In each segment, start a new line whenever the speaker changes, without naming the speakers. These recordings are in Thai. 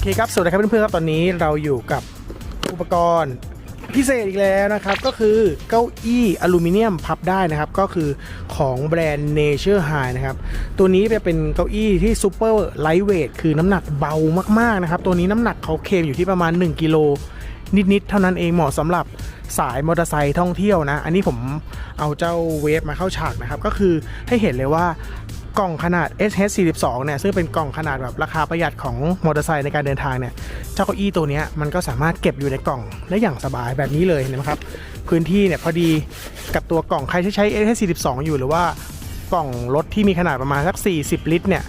อเคครับ สวัสดีครับเพื่อนๆครับ ตอนนี้เราอยู่กับอุปกรณ์พิเศษอีกแล้วนะครับ ก็คือเก้าอี้อลูมิเนียมพับได้นะครับ ก็คือของแบรนด์ Nature High นะครับ ตัวนี้จะเป็นเก้าอี้ที่ซูเปอร์ไลท์เวทคือน้ำหนักเบามากๆนะครับ ตัวนี้น้ำหนักเขาเคมอยู่ที่ประมาณ 1 กิโลนิด ๆ เท่านั้นเองเหมาะสำหรับสายมอเตอร์ไซค์ท่องเที่ยวนะ อันนี้ผมเอาเจ้าเวฟมาเข้าฉากนะครับ ก็คือให้เห็นเลยว่า กล่องขนาด SH42 เนี่ยซึ่งเป็นกล่องขนาดแบบราคาประหยัดของมอเตอร์ไซค์ในการเดินทางเนี่ยเจ้าเก้าอี้ตัวนี้มันก็สามารถเก็บอยู่ในกล่องได้อย่างสบายแบบนี้เลยเนะครับ พื้นที่เนี่ยพอดีกับตัวกล่องใครที่ใช้ SH42 อยู่หรือว่ากล่องรถที่มีขนาดประมาณสัก 40 ลิตรเนี่ย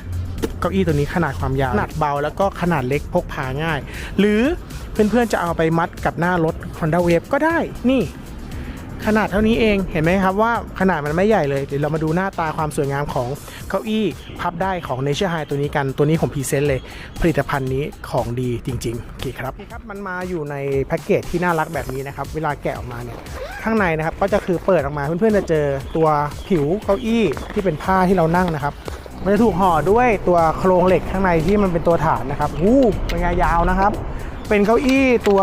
เก้าอี้ตัวนี้ขนาดความยาวขนาดเบาแล้วก็ขนาดเล็กพกพาง่าย หรือเพื่อนๆจะเอาไปมัดกับหน้ารถ Honda Wave ก็ได้นี่ ขนาดเท่านี้เองเห็นไหมครับว่าขนาดมันไม่ใหญ่เลยเดี๋ยวเรามาดูหน้าตาความสวยงามของเก้าอี้พับได้ของ Nature High ตัวนี้กันตัวนี้ผมพรีเซนต์เลย ผลิตภัณฑ์นี้ของดีจริงๆโอเคครับครับมันมาอยู่ในแพ็กเกจที่น่ารักแบบนี้นะครับเวลาแกะออกมาเนี่ยข้างในนะครับก็จะคือเปิดออกมาเพื่อนๆจะเจอตัวผิวเก้าอี้ที่เป็นผ้าที่เรานั่งนะครับมันจะถูกห่อด้วยตัวโครงเหล็กข้างในที่มันเป็นตัวฐานนะครับวู้เป็นไงยาวนะครับ เป็นเก้าอี้ตัว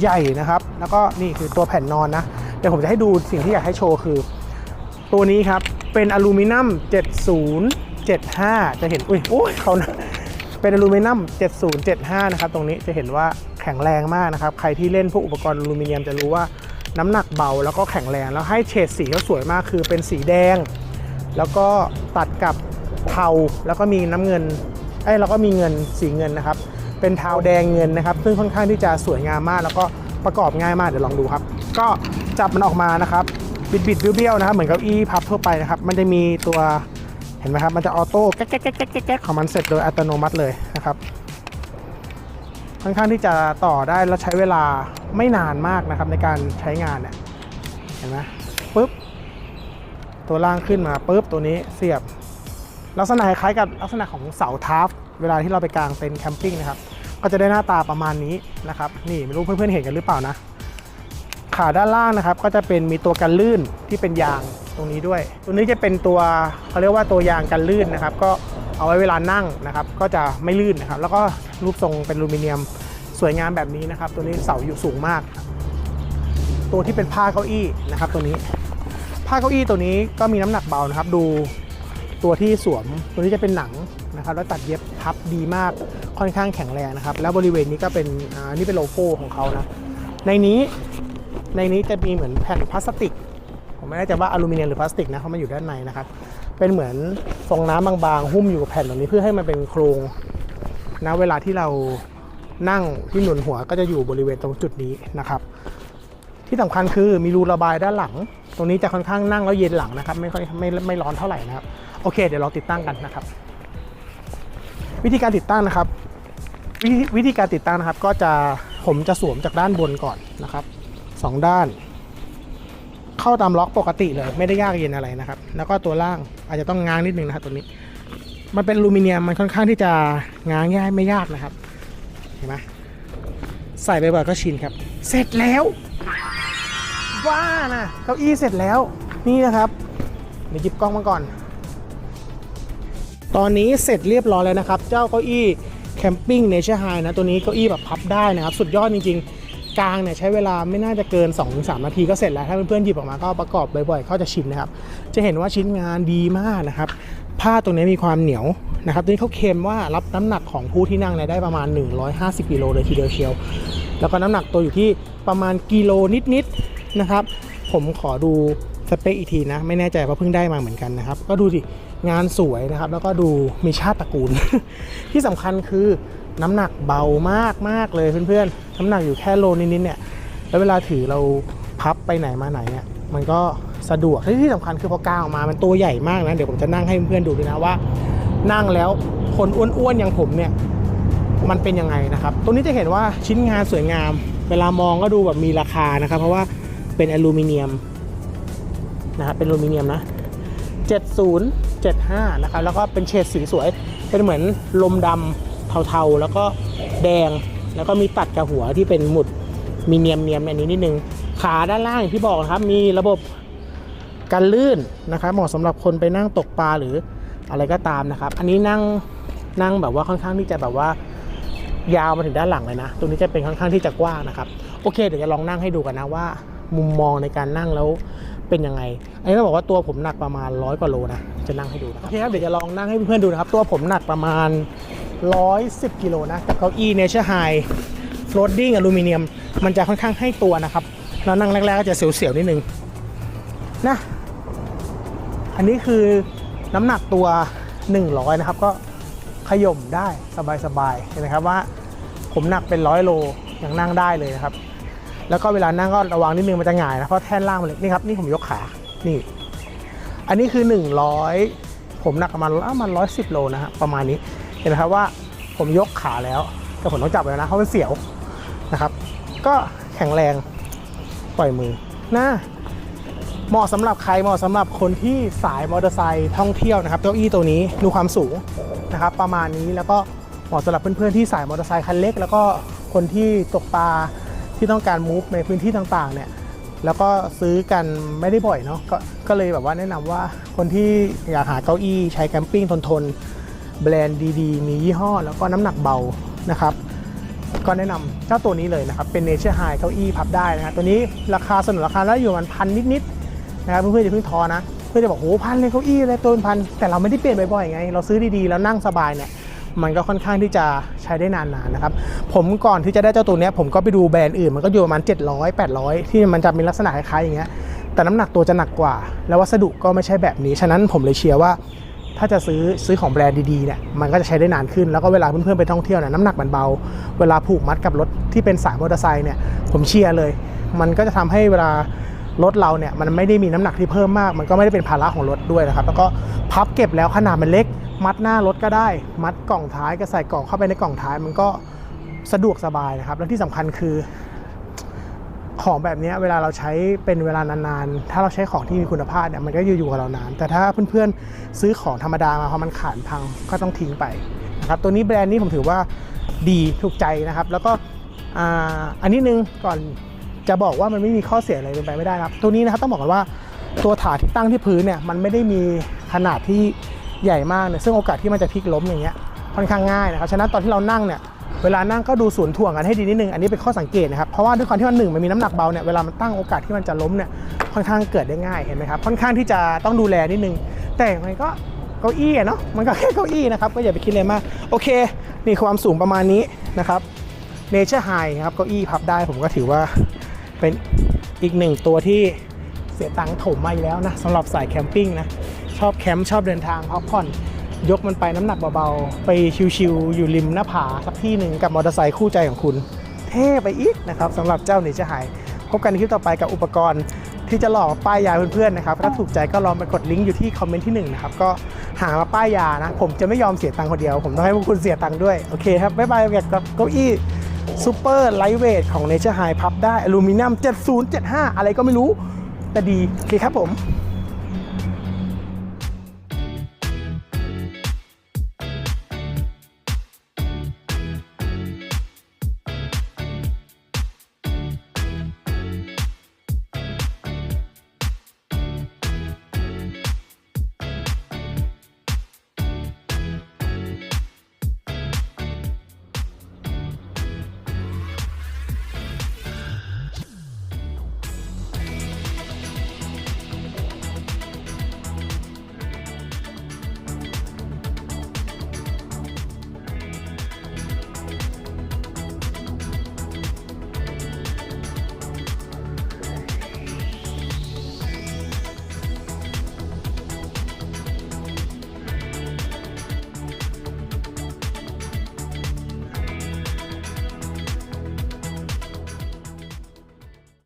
ใหญ่นะครับ แล้วก็นี่คือตัวแผ่นนอนนะ เดี๋ยวผมจะให้ดูสิ่งที่อยากให้โชว์คือ ตัวนี้ครับ เป็นอลูมิเนียม 7075 จะเห็น อุ้ยโอ้ยเขานะเป็นอลูมิเนียม 7075 นะครับ ตรงนี้จะเห็นว่าแข็งแรงมากนะครับ ใครที่เล่นพวกอุปกรณ์อลูมิเนียมจะรู้ว่าน้ำหนักเบาแล้วก็แข็งแรง แล้วให้เฉดสีเขาสวยมากคือเป็นสีแดง แล้วก็ตัดกับเทาแล้วก็มีน้ำเงินไอ้แล้วก็มีเงินสีเงินนะครับ เป็นเทาแดงเงินนะครับ ซึ่งค่อนข้างที่จะสวยงามมาก แล้วก็ประกอบง่ายมากเดี๋ยวลองดูครับ ก็ จับมันออกมานะครับบิดบิดเบี้ยวๆนะครับเหมือนเก้าอี้พับทั่วไปนะครับ มันจะมีตัวเห็นไหมครับมันจะออโต้แก๊กแก๊กแก๊กแก๊กของมันเสร็จโดยอัตโนมัติเลยนะครับค่อนข้างที่จะต่อได้และใช้เวลาไม่นานมากนะครับ ในการใช้งานเนี่ยเห็นไหมปุ๊บตัวล่างขึ้นมาปุ๊บตัวนี้เสียบ ลักษณะคล้ายกับลักษณะของเสาทัฟเวลาที่เราไปกางเต็นท์แคมปิ้งนะครับก็จะได้หน้าตาประมาณนี้นะครับนี่ไม่รู้เพื่อนๆเห็นกันหรือเปล่านะ ขาด้านล่างนะครับก็จะเป็นมีตัวกันลื่นที่เป็นยางตรงนี้ด้วย ตัวนี้จะเป็นตัวเขาเรียกว่าตัวยางกันลื่นนะครับ ก็เอาไว้เวลานั่งนะครับ ก็จะไม่ลื่นนะครับ แล้วก็รูปทรงเป็นอลูมิเนียมสวยงามแบบนี้นะครับ ตัวนี้เสาอยู่สูงมาก ตัวที่เป็นผ้าเก้าอี้นะครับ ตัวนี้ผ้าเก้าอี้ตัวนี้ก็มีน้ำหนักเบานะครับ ดูตัวที่สวมตัวนี้จะเป็นหนังนะครับ แล้วตัดเย็บพับดีมากค่อนข้างแข็งแรงนะครับ แล้วบริเวณนี้ก็เป็นอ่านี่เป็นโลโก้ของเขานะในนี้ ในนี้จะมีเหมือนแผ่นพลาสติก ผมไม่แน่ใจว่าอลูมิเนียมหรือพลาสติกนะเขามาอยู่ด้านในนะครับ เป็นเหมือนฟองน้ำบางๆ หุ้มอยู่กับแผ่นแบบนี้เพื่อให้มันเป็นโครงนะเวลาที่เรานั่งที่หนุนหัวก็จะอยู่บริเวณตรงจุดนี้นะครับ ที่สำคัญคือมีรูระบายด้านหลัง ตรงนี้จะค่อนข้างนั่งแล้วเย็นหลังนะครับ ไม่ค่อยไม่ไม่ร้อนเท่าไหร่นะครับ โอเค เดี๋ยวเราติดตั้งกันนะครับ วิธีการติดตั้งนะครับววิธีการติดตั้งนะครับ ก็จะผมจะสวมจากด้านบนก่อนนะครับ สองด้าน เข้าตามล็อกปกติเลย ไม่ได้ยากเย็นอะไรนะครับ แล้วก็ตัวล่างอาจจะต้องง้างนิดนึงนะครับตัวนี้ มันเป็นอลูมิเนียมมันค่อนข้างที่จะง้างง่ายไม่ยากนะครับเห็นไหมใส่ไปบ่อยก็ชินครับ เสร็จแล้วว่านะเก้าอี้เสร็จแล้วนี่นะครับเดี๋ยวหยิบกล้องมาก่อน ตอนนี้เสร็จเรียบร้อยแล้วนะครับ เจ้าเก้าอี้แคมปิ้งเนเชอร์ไฮนะ ตัวนี้เก้าอี้แบบพับได้นะครับ สุดยอดจริง ๆ กลางเนี่ยใช้เวลาไม่น่าจะเกิน 2-3 นาทีก็เสร็จแล้ว ถ้าเพื่อนๆหยิบออกมาก็ประกอบบ่อยๆ เขาจะชินนะครับ จะเห็นว่าชิ้นงานดีมากนะครับ ผ้าตรงนี้มีความเหนียวนะครับตรงนี้เขาเคลมว่ารับน้ำหนักของผู้ที่นั่งเนี่ยได้ประมาณ 150กิโลเลยทีเดียวเชียว แล้วก็น้ำหนักตัวอยู่ที่ประมาณกิโลนิดๆนะครับ ผมขอดู สเปคอีกทีนะ ไม่แน่ใจว่าเพิ่งได้มาเหมือนกันนะครับ ก็ดูสิงานสวยนะครับ แล้วก็ดูมีชาติตระกูล ที่สำคัญคือน้ำหนักเบามากมากเลยเพื่อนๆ น้ำหนักอยู่แค่โลนิดๆเนี่ย แล้วเวลาถือเราพับไปไหนมาไหนเนี่ยมันก็สะดวกที่ที่สำคัญคือพอกางออกมามันตัวใหญ่มากนะเดี๋ยวผมจะนั่งให้เพื่อนๆดูด้วยนะว่า นั่งแล้วคนอ้วนๆอย่างผมเนี่ยมันเป็นยังไงนะครับตรงนี้จะเห็นว่าชิ้นงานสวยงาม เวลามองก็ดูแบบมีราคานะครับ เพราะว่าเป็นอลูมิเนียม นะครับเป็นอลูมิเนียมนะ 7075 นะครับ แล้วก็เป็นเฉดสีสวย เป็นเหมือนลมดำเทาๆ แล้วก็แดง แล้วก็มีตัดกับหัวที่เป็นหมุดมีเนียมเนียมๆอันนี้นิดนึง ขาด้านล่างอย่างที่บอกนะครับ มีระบบกันลื่นนะครับเหมาะสำหรับคนไปนั่งตกปลาหรืออะไรก็ตามนะครับ อันนี้นั่งนั่งแบบว่าค่อนข้างที่จะแบบว่ายาวมาถึงด้านหลังเลยนะตรงนี้จะเป็นค่อนข้างที่จะกว้างนะครับ โอเค เดี๋ยวจะลองนั่งให้ดูกันนะว่า มุมมองในการนั่งแล้ว เป็นยังไง อันนี้ต้องบอกว่าตัวผมหนักประมาณร้อยกว่าโลนะ จะนั่งให้ดูนะโอเคครับ เดี๋ยวจะลองนั่งให้เพื่อนๆดูนะครับ ตัวผมหนักประมาณ 110กิโลนะ กับเก้าอี้ Nature High Floating Aluminum มันจะค่อนข้างให้ตัวนะครับแล้วนั่งแรกๆก็จะเสียวๆนิดนึงนะ อันนี้คือน้ำหนักตัว 100 นะครับ ก็ขย่มได้สบายๆเห็นไหมครับว่าผมหนักเป็นร้อยโลยังนั่งได้เลยนะครับ แล้วก็เวลานั่งก็ระวังนิดนึงมันจะหงายนะเพราะแท่นล่างมันเล็กนี่ครับนี่ผมยกขานี่ อันนี้คือ 100 ผมหนักประมาณประมาณร้อยสิบโลนะฮะประมาณนี้เห็นไหมครับว่าผมยกขาแล้ว แต่ผมต้องจับไว้นะเพราะมันเสียวนะครับ ก็แข็งแรงปล่อยมือนะเหมาะสำหรับใครเหมาะสำหรับคนที่สายมอเตอร์ไซค์ท่องเที่ยวนะครับเก้าอี้ตัวนี้ดูความสูงนะครับประมาณนี้แล้วก็เหมาะสำหรับเพื่อนๆที่สายมอเตอร์ไซค์คันเล็ก แล้วก็คนที่ตกปลา ที่ต้องการมูฟในพื้นที่ต่างๆเนี่ยแล้วก็ซื้อกันไม่ได้บ่อยเนาะกก็เลยแบบว่าแนะนำว่าคนที่อยากหาเก้าอี้ใช้แคมปิ้งทนๆ แบรนด์ดีๆ มียี่ห้อ แล้วก็น้ำหนักเบานะครับ ก็แนะนำเจ้าตัวนี้เลยนะครับ เป็น Nature High เก้าอี้พับได้นะฮะตัวนี้ราคาสนุนราคาแล้วอยู่มันพันนิดๆนะครับเพื่อนๆอย่าเพิ่งทอนะ เพื่อนจะบอกโอ้พันเลยเก้าอี้เลยตัวเป็นพันแต่เราไม่ได้เปลี่ยนบ่อยๆไง เราซื้อดีๆ แล้วนั่งสบายเนี่ย มันก็ค่อนข้างที่จะใช้ได้นานๆนะครับ ผมก่อนที่จะได้เจ้าตัวนี้ผมก็ไปดูแบรนด์อื่นมันก็อยู่ประมาณ 700 800 ที่มันจะมีลักษณะคล้ายๆอย่างเงี้ยแต่น้ำหนักตัวจะหนักกว่า แล้ววัสดุก็ไม่ใช่แบบนี้ ฉะนั้นผมเลยเชียร์ว่า ถ้าจะซื้อซื้อของแบรนด์ดีๆเนี่ยมันก็จะใช้ได้นานขึ้น แล้วก็เวลาเพื่อนๆไปท่องเที่ยวเนี่ยน้ำหนักมันเบา เวลาผูกมัดกับรถที่เป็นสายมอเตอร์ไซค์เนี่ยผมเชียร์เลย มันก็จะทำให้เวลา รถเราเนี่ยมันไม่ได้มีน้ำหนักที่เพิ่มมาก มันก็ไม่ได้เป็นภาระของรถด้วยนะครับ แล้วก็พับเก็บแล้วขนาดมันเล็ก มัดหน้ารถก็ได้ มัดกล่องท้ายก็ใส่กล่องเข้าไปในกล่องท้าย มันก็สะดวกสบายนะครับ และที่สำคัญคือ ของแบบนี้เวลาเราใช้เป็นเวลานานๆ ถ้าเราใช้ของที่มีคุณภาพเนี่ยมันก็อยู่กับเรานาน แต่ถ้าเพื่อนๆซื้อของธรรมดามาพอมันขาดพังก็ต้องทิ้งไปนะครับ ตัวนี้แบรนด์นี้ผมถือว่าดีถูกใจนะครับ แล้วก็อ,อันนี้นึงก่อน จะบอกว่ามันไม่มีข้อเสียอะไรเป็นไปไม่ได้นะครับ ตัวนี้นะครับต้องบอกก่อนว่าตัวถาดที่ตั้งที่พื้นเนี่ยมันไม่ได้มีขนาดที่ใหญ่มากเนี่ยซึ่งโอกาสที่มันจะพลิกล้มอย่างเงี้ยค่อนข้างง่ายนะครับฉะนั้นตอนที่เรานั่งเนี่ยเวลานั่งก็ดูสวนถ่วงกันให้ดีนิดนึงอันนี้เป็นข้อสังเกตนะครับเพราะว่าด้วยความที่มันหนึ่งมันมีน้ำหนักเบาเนี่ยเวลามันตั้งโอกาสที่มันจะล้มเนี่ยค่อนข้างเกิดได้ง่ายเห็นไหมครับค่อนข้างที่จะต้องดูแลนิดนึง แต่มันก็เก้าอี้เนาะมันก็แค่เก้าอี้นะครับก็อย่าไปคิดเลยมากโอเค นี่ความสูงประมาณนี้นะครับ Nature High ครับเก้าอี้พับได้ผมก็ถือว่า เป็นอีกหนึ่งตัวที่เสียตังค์ถมมาอีกแล้วนะสำหรับสายแคมปิ้งนะชอบแคมป์ชอบเดินทางพักผ่อนยกมันไปน้ำหนักเบาๆ ไปชิวๆอยู่ริมหน้าผาสักที่หนึ่งกับมอเตอร์ไซค์คู่ใจของคุณ เท่ไปอีกนะครับสำหรับเจ้าหนีจะหาย พบกันในคลิปต่อไปกับอุปกรณ์ ที่จะหลอกป้ายยาเพื่อนๆนะครับถ้าถูกใจก็ลองไปกดลิงก์อยู่ที่คอมเมนต์ที่หนึ่งนะครับก็หามาป้ายยานะ ผมจะไม่ยอมเสียตังค์คนเดียว ผมต้องให้พวกคุณเสียตังค์ด้วย โอเคครับบ๊ายบายกับเก้าอี้ ซูเปอร์ไลท์เวทของ Nature High พับได้อลูมิเนียม7075 อะไรก็ไม่รู้ แต่ดี โอเคครับผม